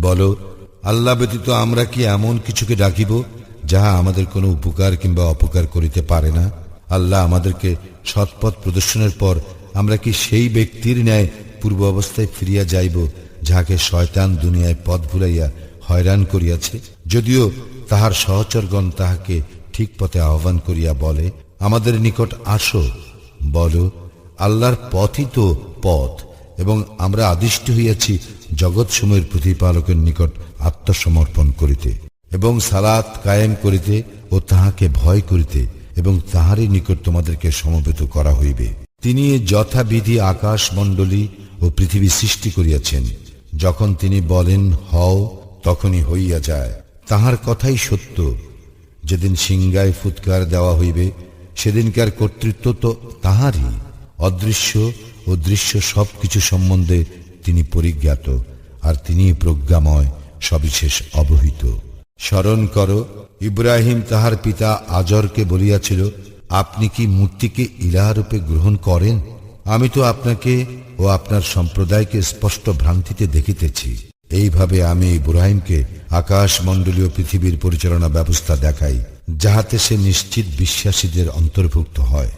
বলো, আল্লাহ ব্যতীত আমরা কি এমন কিছুকে ডাকিব যাহা আমাদের কোনো উপকার কিংবা অপকার করিতে পারে না? আল্লাহ আমাদেরকে সৎপথ প্রদর্শনের পর আমরা কি সেই ব্যক্তির ন্যায় পূর্ব অবস্থায় ফিরিয়া যাইব, যাহাকে শয়তান দুনিয়ায় পথ ভুলাইয়া হয়রান করিয়াছে? যদিও তাহার সহচরগণ তাহাকে ঠিক পথে আহ্বান করিয়া বলে, আমাদের নিকট আসো, বলো, আল্লাহর পথই তো পথ। এবং আমরা আদিষ্ট হইয়াছি জগৎসমূহের প্রতিপালকের নিকট আত্মসমর্পণ করিতে এবং সালাত কায়েম করিতে ও তাহাকে ভয় করিতে এবং তাহারই নিকট তোমাদেরকে সমবেত করা হইবে। তিনি যথাবিধি আকাশ মণ্ডলী ও পৃথিবী সৃষ্টি করিয়াছেন। যখন তিনি বলেন, হও, তখনই হইয়া যায়। তাহার কথাই সত্য। যেদিন সিংগায় ফুৎকার দেওয়া হইবে, সেদিনকার কর্তৃত্ব তো তাহারই। অদৃশ্য ও দৃশ্য সবকিছু সম্বন্ধে তিনি পরিজ্ঞাত, আর তিনি প্রজ্ঞাময়, সবিশেষ অবহিত। স্মরণ কর, ইব্রাহিম তাহার পিতা আজরকে বলিয়াছিল, আপনি কি মূর্তিকে ইলারূপে গ্রহণ করেন? আমি তো আপনাকে ও আপনার সম্প্রদায়কে স্পষ্ট ভ্রান্তিতে দেখিতেছি। এইভাবে আমি ইব্রাহিমকে আকাশ মণ্ডলীয় পৃথিবীর পরিচালনা ব্যবস্থা দেখাই, যাহাতে সে নিশ্চিত বিশ্বাসীদের অন্তর্ভুক্ত হয়।